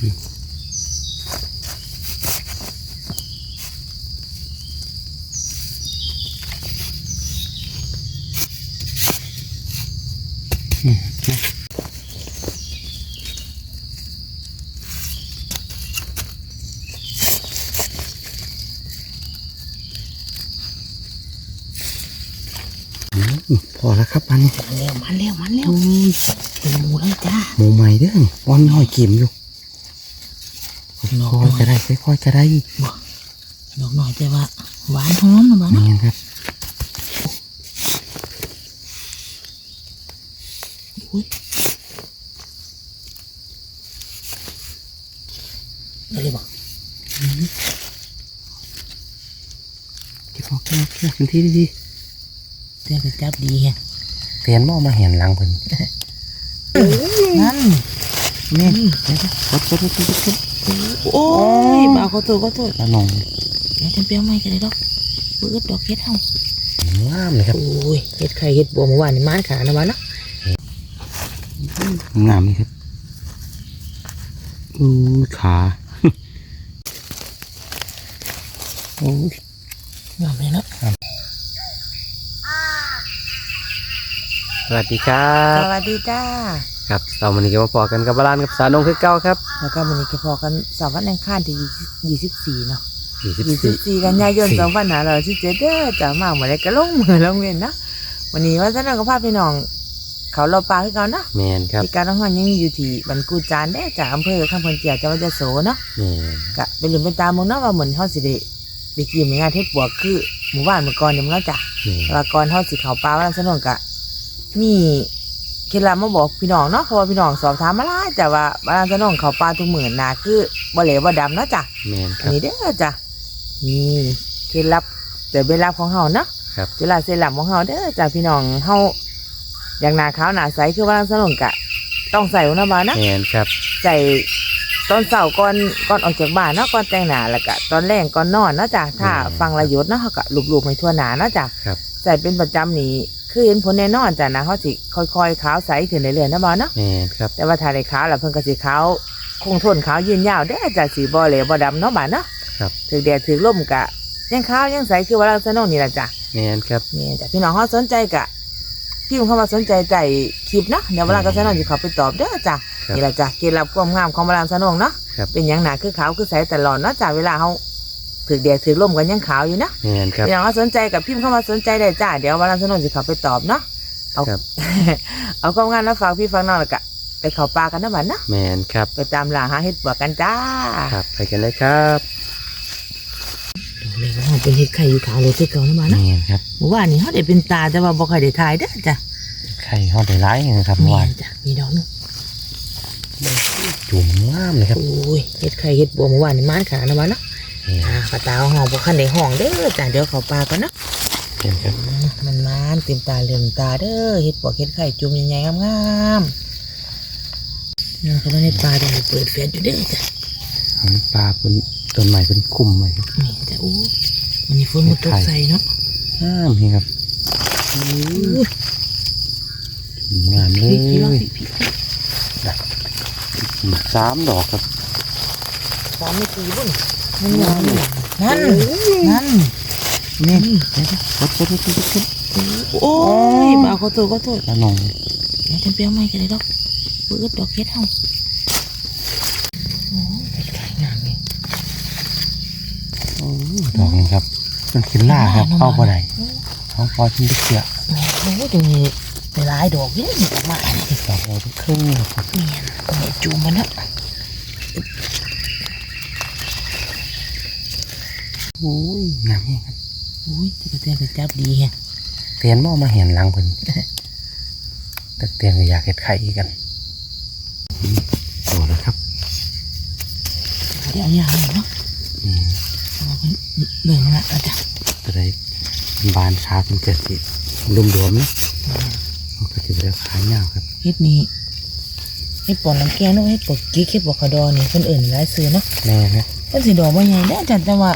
อืมพอแล้วครับอันนี้มันเร็วมันเร็วมันเร็วเป็นหมูเลยจ้าหมูใหม่เด้อนี่อ่อนน้อยเก็มอยู่ ค่อยๆก็ได้ค่อยๆก็ได้ดอกหน่อยแต่ว่าหวานหอมนะบ้านี่ครับอุ้ยอะไรบอกเก็บออกเก็บออกเก็บพื้นที่ดีเตี้ยก็จับดีแฮะๆเตียนบ่มาเห็นหลังเพิ่นนั่นนี่เดี๋ยวๆกดกดกดกดกด โอ้ยบ่าวขอโทษขอโทษแล้วนองเดี๋ยวจะเปรี้ยวไหมกันเลยดอกเบิดดอกเฮ็ดเฮางามเลยครับโอ้ยเฮ็ดไข่เฮ็ดบัวเมื่อวานนี่มานขานะบ้านะงามเลยครับอู้ขาโอ้ยงามเลยเนาะสวัสดีครัสบวัสดีจ้า ครับเราวันนี้ก็มาพอกันกับบ้านกับสาวนงคือเก้าครับแล้วก็วันนี้ก็พอกันสอบวันอังคารที่ยี่สิบสี่เนาะสี่สิบยี่สิสี่บสี่กันยายนสองพันห้าร้อยสิบเจ็ดเด้อจ้ามาเมื่อไรก็ลงมือลงเวียนนะวันนี้ว่าท่านก็พาพี่น้อง เขาเราปลาให้เขาเนาะแมนครับที่การน้องหอนยังอยู่ที่บันกูจานเด้อจากอำเภอข้างพนเจียจังหวัดยะโสเนาะแมนกะเป็นหลุมเป็นตามมึงเนาะว่าเหมือนเขาสิได้ได้กินในงานเทศบวกคือหมู่บ้านเมื่อก่อนเนี่ยมึงเนาะจ้ะแมนว่าก่อนเขาสิเขาปลาว่าสนนกะมี เคล็ดลับมาบอกพี่น้องเนาะเพราะว่าพี่น้องสอบถามมาหลายแต่ว่าบ้านสนนเขาปลาทุกหมื่นนาคือบ่เหลวบ่ดำเนาะจ้ะแมนคอัรันบนี้เด้อจ้ะนี่เคล็ดลับเดี๋ยวเป็นลับของเฮาเนาะครับจุฬาเซรั่มของเฮาเด้อจ้ะพี่น้องเฮาอย่างหนาขาวหนาใสคือว่าลังสนนกะ ต้องใส่หัวหน้าบานนะ แมนครับ ใส่ตอนเสาร์ก่อนก่อนออกจากบ้านเนาะก่อนแต่งหน้าแล้วก็ตอนแรกก่อนนอนเนาะจ้ะถ้าฟังระยศเนาะเขาก็ลูบๆให้ทั่วหนาเนาะจ้ะครับ ใส่เป็นประจำนี่ คือเห็นผลแน่นอนจ้ะนะเขาสิค่อยๆขาวใสขึ้นเรื่อยๆนะบอเนาะแมนครับแต่ว่าถ้าได้ขาวแล้วเพิ่นก็สิขาวคงทนขาวยืนยาวเด้อจ้ะสีบ่เหลวบ่ดำเนาะบาดเนาะครับถึงแดดถึงลมกะยังขาวยังใสคือว่าลักษณะนี่ล่ะจ้ะแมนครับนี่จ้ะพี่น้องเขาสนใจกะพี่มึงเข้ามาสนใจใจคลิปเนาะเดี๋ยวเวลาก็สนองสิเขาไปตอบเด้อจ้ะครับนี่ล่ะจ้ะเคล็ดลับความงามของบาลานสนองเนาะครับเป็นหยังหนาคือขาวคือใสตลอดเนาะจ้ะเวลาเขา ถึงแดดถึงลมกันยังขาวอยู่นะแมนครับ พี่น้องเขาสนใจกับพิมพ์เข้ามาสนใจได้จ้าเดี๋ยววันลันสนุนจะเขาไปตอบเนาะเอาครับ เอาความงานแล้วฝากพี่ฟังน้องแล้วก็ไปเขาปลากันนะบัดนะแมนครับ ไปตามล่าหาเห็ดปวกกันจ้าครับไปกันเลยครับเลยว่าเป็นเห็ดไข่อยู่ขาวเลยที่เก่านะมาแมนะนครับเมื่อวานนี้เขาได้เป็นตาแต่ว่าบ่ค่อยได้ถ่ายเด้อจ้ะไข่ห้องได้ร้ายนะครับเมื่อวานแม่จ้ะมีดอกหนึงจุ่มงามเลยครับโอ้ยเห็ดไข่เห็ดบัวเมื่อวานนี้มานขานะมานะแม่ นอ่าปลาตาห้องบ่คันได้ห้องเด้อจ้ะเดี๋ยวเขาปลากันเนาะแม่นครับอืมมันมานเต็มตาเหลือมตาเด้อเห็ดปวกเห็ดไข่จุ่มใหญ่ๆงามๆนี่ก็ไม่ได้ปลาได้เปิดแฟนอยู่เด้อจ้ะเอาปลาเป็นต้นใหม่เป็นคุมไว้ครับนี่แต่อู้วันนี้ฝนมันตกใส่เนาะงามนี่ครับอู้จุ่มงามเลพี่พี่ลองยพี่พี่สามดอกครับ สามไม่ตีบุ่น นั่นไงนั่นนั่นนี่นี่กดกดกดกดกดโอ้ยบ่าวขอโทษขอโทษแล้วนองเดี๋ยวจะเปรี้ยวไหมกันเลยดอกเบิดดอกเฮ็ดเฮาโอ้ยเป็นไข่งามเลยโอ้ดอกนึงครับมันขึ้นล่าครับเข้าบ่ได้เขาพอทิ้งไปเสียแม่โอ้ยตรงนี้ไปหลายดอกเยอะนี่ออกมาดอกเราทุกครึ่งครับเมียนแม่จูมมันนะ โอ้ยงามนี่ครับอุ้ยจะกระเตียนกระจับดีแฮะเตียนบ่มาเห็นหลังเพิ่นแต่เตียนก็อยากเห็ดไข่กันโตแล้วครับเดี๋ยวอย่างนี้เนาะนี่เอาไปเบิ่งละอาจารย์จะได้บานขาเป็นเกิดสิรวมๆนะมันก็จะได้ขาเงาวครับเฮ็ดนี้เฮ็ดปอนน้ำแกงเนาะเฮ็ดปอกกิ๊กเฮ็ดปอกขะดอนี่เพิ่นเอิ่นหลายซื้อเนาะแม่ครับเพิ่นสิดอกบ่ใหญ่เด้ออาจารย์แต่ว่า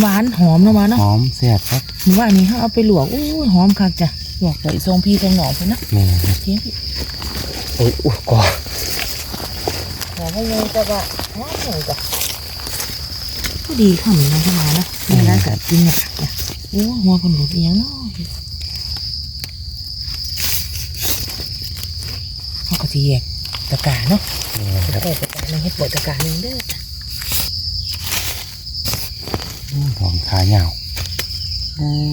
หวานหอมเนาะมาเนาะหอมแซ่บครับหมู่ว่านี่เฮาเอาไปลวกอู้ยหอมคักจ้ะลวกไปทรงพี่ทรงหนองเพิ่นนะแม่ครับเทียงพี่โอ้ยอุ้ยกอหอมไม่ยังจะว่าหาหนูจ้ะก็ดีค่ะมันเข้ามานะนี่ร้านกัดกินเนี่ยเนี่ยโอ้หัวคนหลุดเอียงเนาะเขาก็จะแยกตะกร้าเนาะนี่ครับแยกตะกร้าหนึงให้ปวดตะกร้าหนึงเด้อจ้ะ หอมขาเหงาวอืม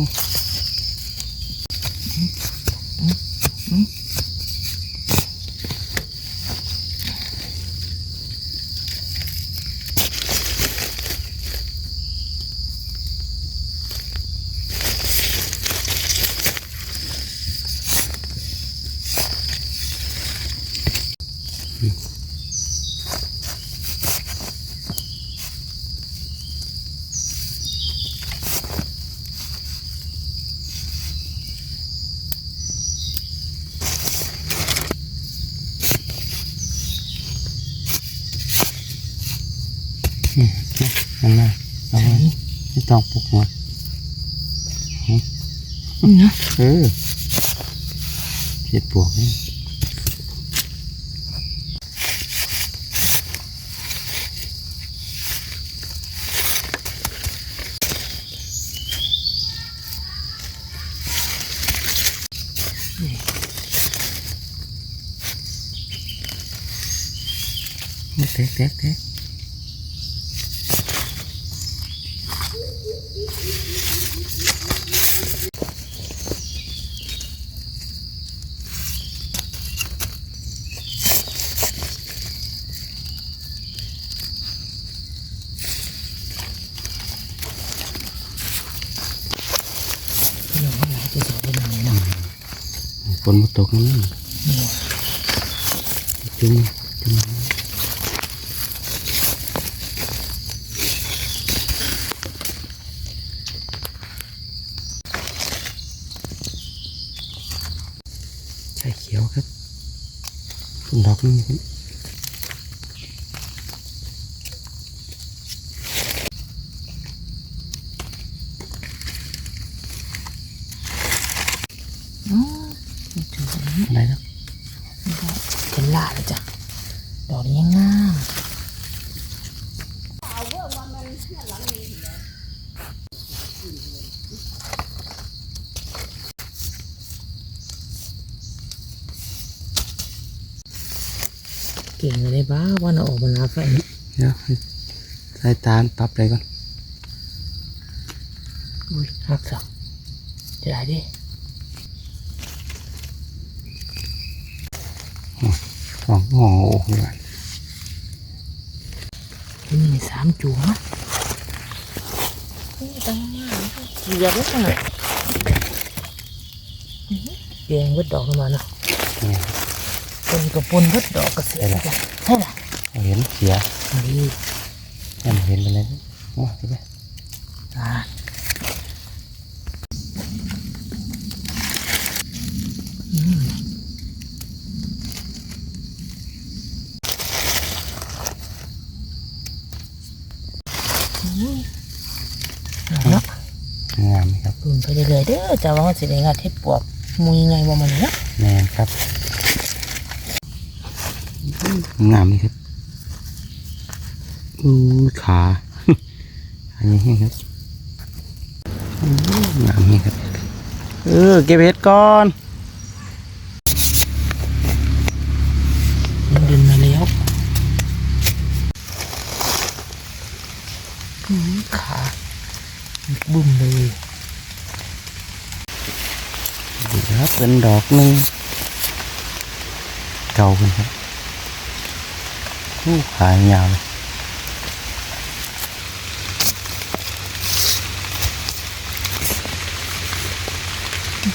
นั่นน่ะเอาไว้ไม่ ต้องปลุกหัวนี่นะเออเห็ดปวกนี่เต๊กเต๊กเต๊ก พี่น้องหลายจะสอนเป็นยังไงเนาะ ฝนมาตกนั่น นี่ จุงจุงใช่เขียวครับดอกนี้ครับ อ๋อนี่ถือว่า อะไรนะ นี่ก็เป็นล่าแล้วจ้ะ ดอกนี้ยังงามเก่งเลยบ้าว่าน่ะออกมาหนาไฟเดี๋ยวสายตาปรับอะไรก่อนอุ้ยหักสักจะได้ดิ สองห่อโอ้โหเลยมีสามจูงนะนี่ตั้งมากเหยียบไว้ขนาดเปลี่ยนวัดดอกลงมาเนาะเนี่ยปนกับปนวัดดอกกระเสียจ้ะใช่ไหมเราเห็นเสียนี่ยังเห็นไปเลยโอ้ใช่ไหม อ่าอืมอุ้ย เอาเนาะงามไหมครับปุ่นไปเรื่อยๆเด้อจะว่ามันสิได้งาเทปปวกมุยไงว่ามันเนาะแมนครับงามนี่ครับอู้ขาอันนี้ครับอู้งามนี่ครับเออเก็บเห็ดก่อน มันเดินมาแล้วอืม ขาบุ้มเลยดีครับเป็นดอกหนึ่งเก่าเป็นครับอู้ขายาวเลย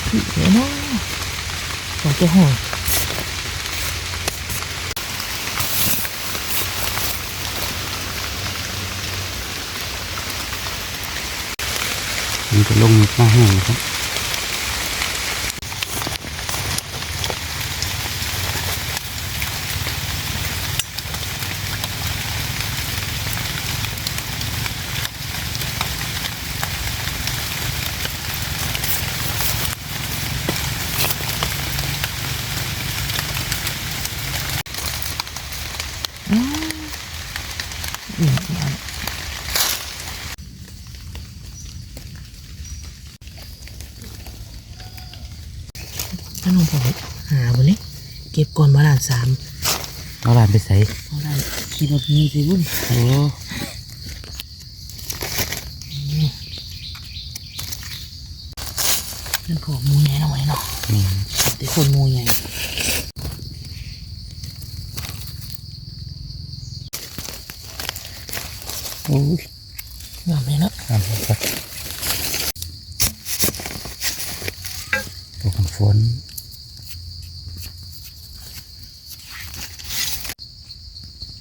พี่เดี๋ยวนะอยากจะห่อมั จะลงหน้าแห้งนะครับ ถ้าน้องพอหาวันนี้เก็บก่อนมาล้านสามเอาหลานไปใส่เอาได้ขี่รถมีสิบุญโอ้นั่นพวกหมูใหญ่หน่อยเนาะนี่แต่คนหมูใหญ่โอ้ยงามเลยเนาะทำครับตัวกันฝน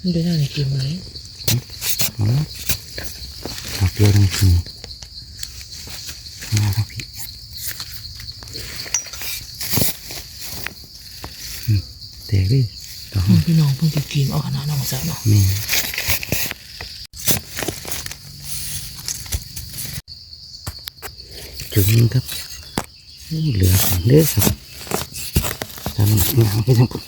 มันเป็นอะไรกินไหมอืมดอกเดียวนี่คือมาครับพี่อืมแตกเลยดอกพี่น้องเพิ่งจะกินออกขนาดน้องสาวเนาะแม่จุ่มครับนี่เหลือของเด้อครับตามงานไปทั้งหมด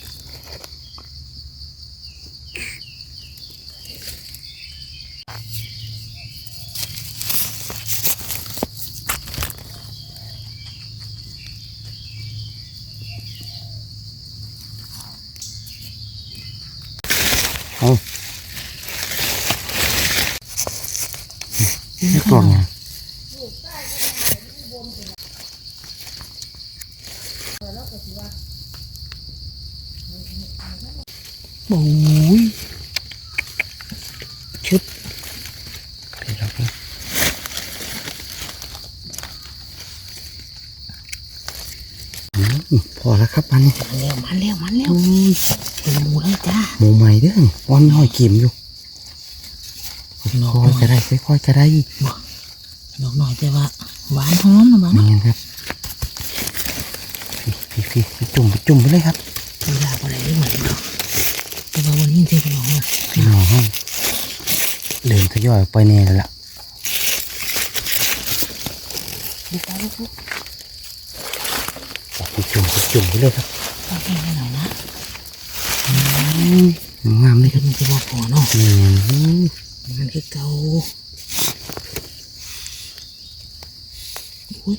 เอาไม่กล่องไง โอ้ย ชุดเดี๋ยวเราก็อืมพอแล้วครับอันนี้มันเร็วมันเร็วมันเร็วเป็นหมูแล้วจ้าหมูใหม่เด้อวันน้อยกิมอยู่ค่อยๆก็ได้ค่อยๆก็ได้ดอกหน่อยแต่ว่าหวานหอมนะบ้านนี่ครับพี่พี่พี่จุ่มไปจุ่มไปเลยครับ เวลาอะไรได้เหมือนเนาะแต่ว่าวันนี้เจ๊พี่น้องว่า พี่น้องห้องเดินท ยอยออกไปแน่แล้วล่ะดูตาลูกลูกไปจุ่มไปจุ่มไปเลยครับต้องแก้ให้หน่อยนะอืมงามเลยคเดี๋รัยวมันจะบอกก่อนเนาะนี่อืมมันคือเกาอุ้ย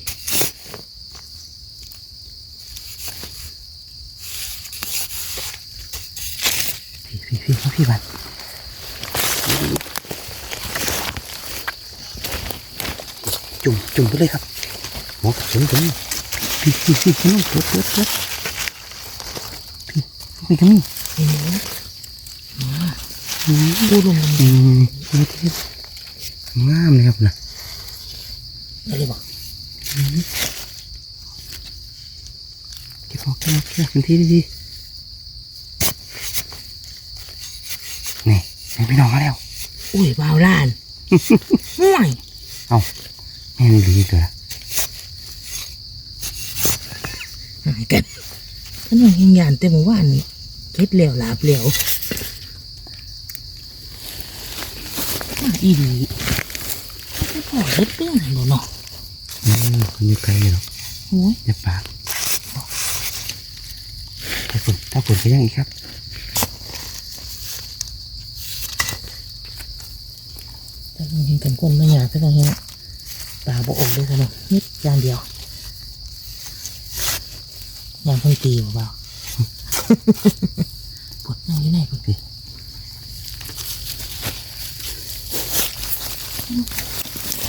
พี่พี่พี่พี่บัน จุ่มจุ่มไปเลยครับหมอกระสุนตัวนี้พี่พี่พี่พี่น้องเปิดเปิดเปิดพี่พี่ก็มีไอ้หนูมาอืมดูลงมันอืมนี่ที่งามเลยครับนะอะไรบอกเก็บออกเก็บออกเก็บพื้นที่ดีๆนี่นี่พี่น้องมาแล้ว อุ้ยบาวลานห่วยเอา แม่นี่ดีเกินหายกันก็ยังเห็นยานเต็มหมู่บ้านนี่เก็ดเหลวหลาบเหลวมาอีดีไม่พอเล็ดเปี้ยงหนูเนาะอืมคนอยู่ไกลอยู่หรอกโอ้ยอย่าปากถ้าฝนถ้าฝนก็ยังอีกครับแต่ต้องเห็นกันคนไม่อยากก็ต้องเห็น ตาบออกด้วยกันนิดอย่างเดียวอยางเพิ่งตีเบาๆปวดนั่งอยู่ไหนปวดพี่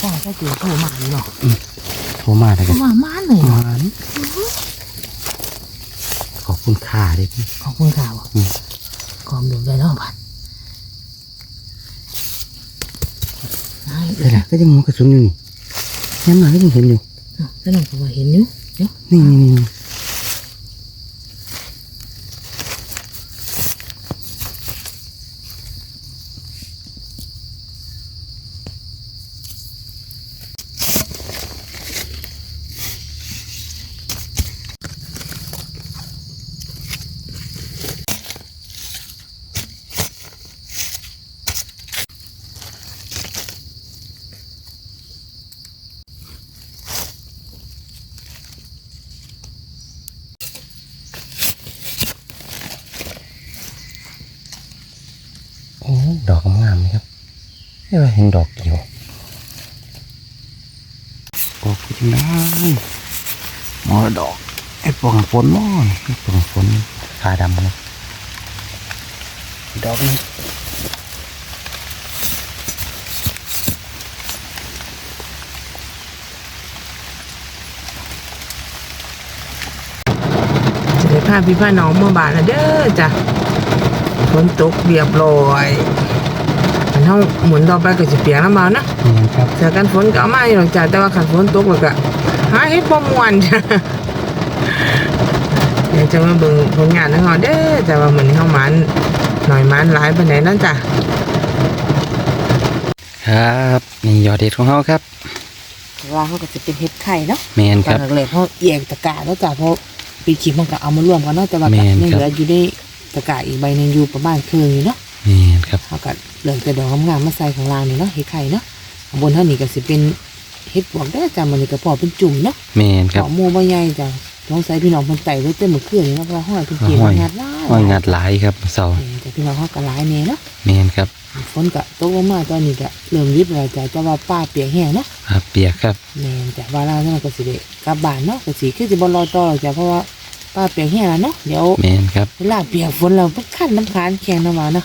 ข้าก็เจอโทรมาเนาะโทรมาแต่โทรกันมามาเลยมาขอบคุณค่าเลยพี่ขอบคุณข่าวอืมกอมดูได้แล้วบัดได้แหละก็ยังมองกระสุนอยู่นี่ ยังมาก็ยังเห็นอยู่แล้วน้องก็ว่าเห็นอยู่เดี๋ยวนี่นี่ ดอกงามๆครับเอ้ยเห็นดอกเดียวปอกขึ้นได้มอดอกไอ้ปองฝนมอนไอ้ปองฝนขาดำเลดอกนี้จะได้พาพี่พาน้องมาบานแล้วเด้อจ้ะ นตกเรียบร้อยอันเฮาหมุนต่อไปก็สิเปียกน้ำมานะนี่ครับเจอกันฝนก็เอามาอยู่หรอกจ้ะแต่ว่าขันฝนตกแล้วก็หาเฮ็ดบ่ม่วนจ้ะเดี๋ยวจะมาเบิ่งผลงานทั้งหอเด้อแต่ว่ามื้อนี้เฮามันหน่อยมันหลายปานใดนั่นจ้ะครับนี่ยอดเด็ดของเขาครับว่าเขาก็จะเป็นเฮ็ดไข่เนาะแมนตคอรันบแรกๆเขาเอียงตะกร้าแล้วจ้ะเพราะปีขีมันก็เอามารวมกันเนาะแต่ว่าก็แม่นยังครับเหลืออยู่ใน ตะกร้าอีกใบหนึงอยู่ประมาณครึ่งอยู่เนาะแมนครับเขาก็เริ่มจะดอกงามๆมาใส่ข้างล่างนี่เนาะเฮ็ดไข่เนาะข้างบนเท่านี้ก็สิเป็นเฮ็ดปวกได้อจ้ะมันนี่ก็พอเป็นจุ่มเนาะแมนครับเกาะหมูบ่ใหญ่จ้ะสงสัยพี่น้องเพิ่นไต่ไว้เต็มมื้อคืนนี่เนาะเพราะว่าห้อยเพิ่นเก็บห้อยงัดหลายห้อยงัดหลายครับเสานี่แต่พี่น้องเขาก็หลายแน่เนาะแมนครับฝนก็ตกลงมาตอนนี้ก็เริ่มยิบแล้วจ้ะแต่ว่าป้าเปียกแห้งเนาะครับเปียกครับ แม่นจ้ะว่าแล้วนั่นก็สิได้กลับบ้านเนาะก็สิคือสิบ่รอต่อหรอกจ้ะเพราะว่า ป้าเปียกแห้งแล้วเนาะเดี๋ยวแมนครับ เวลาเปียกฝนเราเพิ่นคันน้ำค้างแข็งน้ำมาเนาะ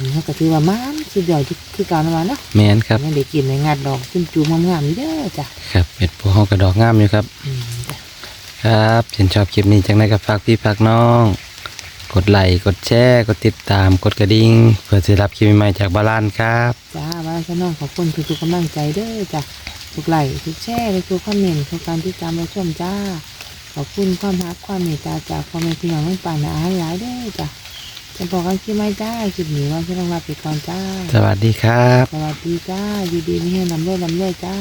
นี่เขาก็ถือว่ามันสุดยอดคือเการน้ำมาเนาะแมนครับ ยังได้กินในงัดดอกจุ่มจูมงามๆนี่เด้อจ้ะครับเห็ดพวกเขากระดอกงามอยู่ครับ อืมจ้ะครับเห็นชอบคลิปนี้จังไดก็ฝากพี่ฝากน้อง กดไลค์กดแชร์ กดติดตาม กดกระดิ่ง เพื่อจะรับคลิปใหม่ๆจากบาลานครับ จ้าบ้านซะน้องขอบคุณทุกๆกำลังใจเด้อจ้ะทุกไลค์ทุกแชร์ทุกคอมเมนต์ทุกการติดตามรับชมจ้า ขอบคุณความรักความเมตตาจากพ่อแม่พี่น้องทั้งป่านอาหารหลายเด้อจ้ะจะบอกกันคลิปไม่จ้าคลิปนี้ว่าจะต้องลาไปก่อนจ้า สวัสดีครับ สวัสดีจ้า อยู่ดีไม่ให้ลำเลื่อยลำเลื่อยจ้า